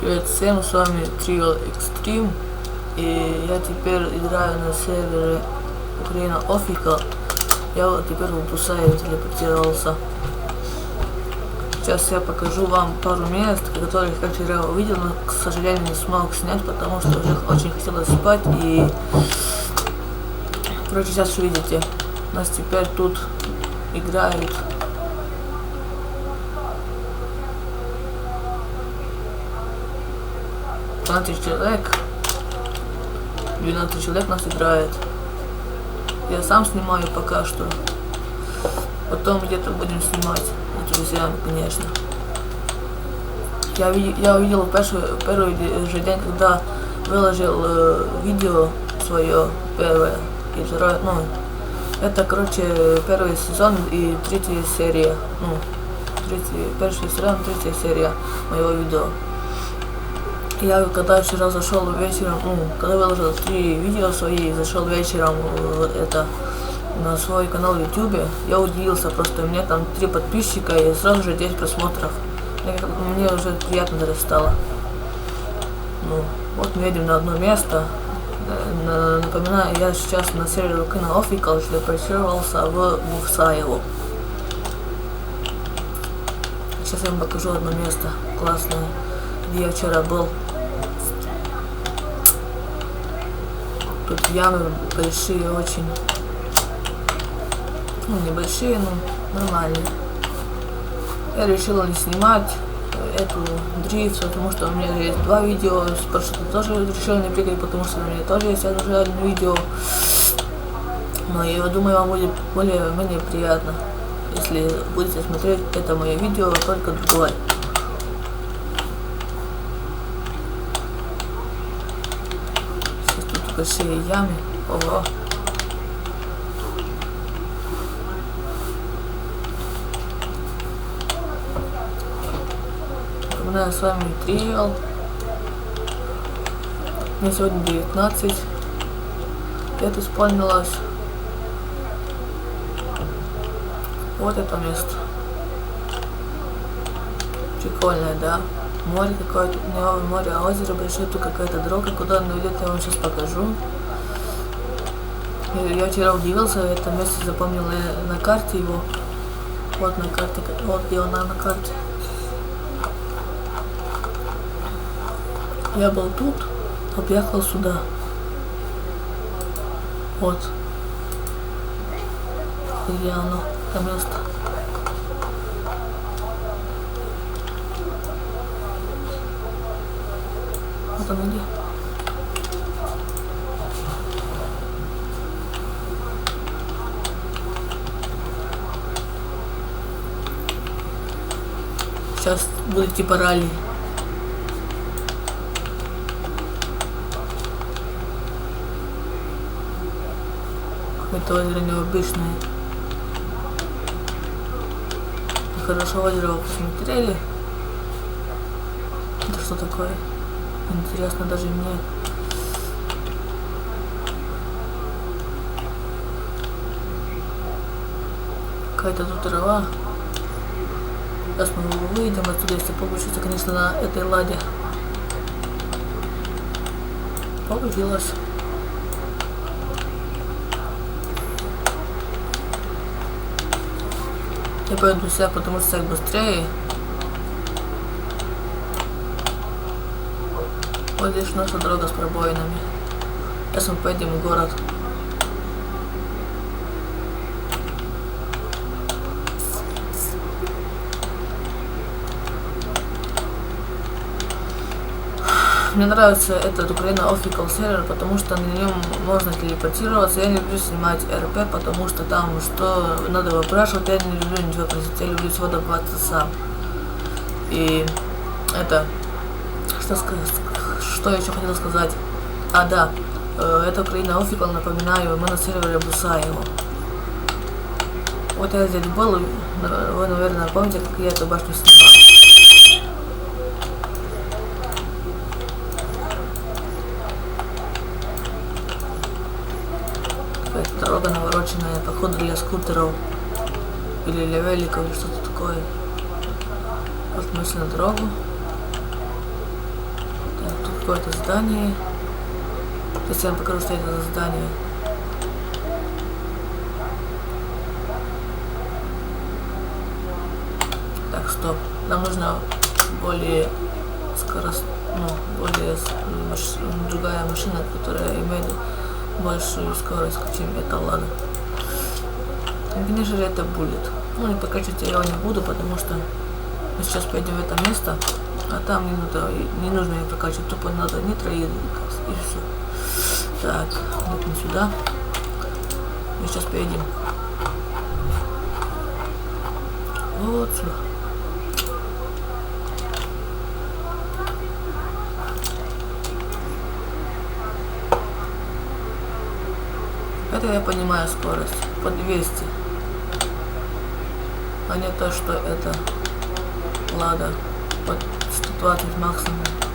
Привет всем, с вами Trio Extreme. И я теперь играю на сервере Украина Official. Я вот теперь в Бусае телепортировался. Сейчас я покажу вам пару мест, которых я вчера увидел, но, к сожалению, не смог снять, потому что уже очень хотелось спать. И, короче, сейчас увидите. У нас теперь тут играют 12 человек. 12 человек нас играет. Я сам снимаю пока что. Потом где-то будем снимать с друзьями, конечно. Я, я увидел первый, первый же день, когда выложил э, видео свое первое и второе, ну, это, короче, первый сезон и третья серия, ну, третий, первый сезон, третья серия моего видео. Я когда вчера зашел вечером, ну, когда выложил три видео свои, зашел вечером в это на свой канал в YouTube, я удивился, просто у меня там три подписчика и сразу же 10 просмотров. Мне, мне уже приятно даже стало. Ну, вот мы едем на одно место. Напоминаю, я сейчас на сервере канала Official телепортировался в Мухсаеву. Сейчас я вам покажу одно место классное, где я вчера был. Тут ямы большие очень. Ну, небольшие, но нормальные. Я решила не снимать эту дрифт, потому что у меня есть два видео. Парашютом тоже решила не прыгать, потому что у меня тоже есть одно видео. Но я думаю, вам будет более-менее приятно, если будете смотреть это мое видео только другое. Большие ямы. Ого. Напоминаю с вами Триал. Мне сегодня 19. Это исполнилось. Вот это место. Прикольное, да? Море какое-то, не море, а озеро большое, тут какая-то дорога, куда оно ведет, я вам сейчас покажу. Я вчера удивился, в этом месте запомнил на карте его. Вот на карте, вот где он на карте. Я был тут, объехал сюда. Вот. Где оно, это место. Помоги. Сейчас будет типа ралли. Это озеро необычное. Хорошо озеро посмотрели. Это что такое? Интересно даже мне. Какая-то тут трава. Сейчас мы выйдем отсюда, если получится, конечно, на этой ладе. Получилось. Я пойду себя, потому что так быстрее. Вот здесь наша дорога с пробоинами. Сейчас мы поедем в город. Мне нравится этот Украина Official сервер, потому что на нем можно телепортироваться. Я не люблю снимать РП, потому что там что надо выпрашивать. Я не люблю ничего просить, я люблю всего добываться сам. И это, что сказать, что я еще хотел сказать? А, да. Э, это Украина Офикал, напоминаю, мы на сервере Бусаево. Вот я здесь был, вы, наверное, помните, как я эту башню снимал. Какая-то дорога навороченная, походу для скутеров или для великов или что-то такое. Вот мы на дорогу. Какое-то здание. Сейчас я вам покажу, что это за здание. Так, стоп. Нам нужно более скорость, ну, более маш, другая машина, которая имеет большую скорость, чем эта Лада. И, конечно же, это будет. Ну, не покачать я его не буду, потому что мы сейчас пойдем в это место, а там не надо, не нужно ее прокачивать, тупо надо нитро и, все. Так, мы сюда. Мы сейчас поедем. Вот сюда. Это я понимаю скорость. По 200. А не то, что это Лада под verantwortlich machen.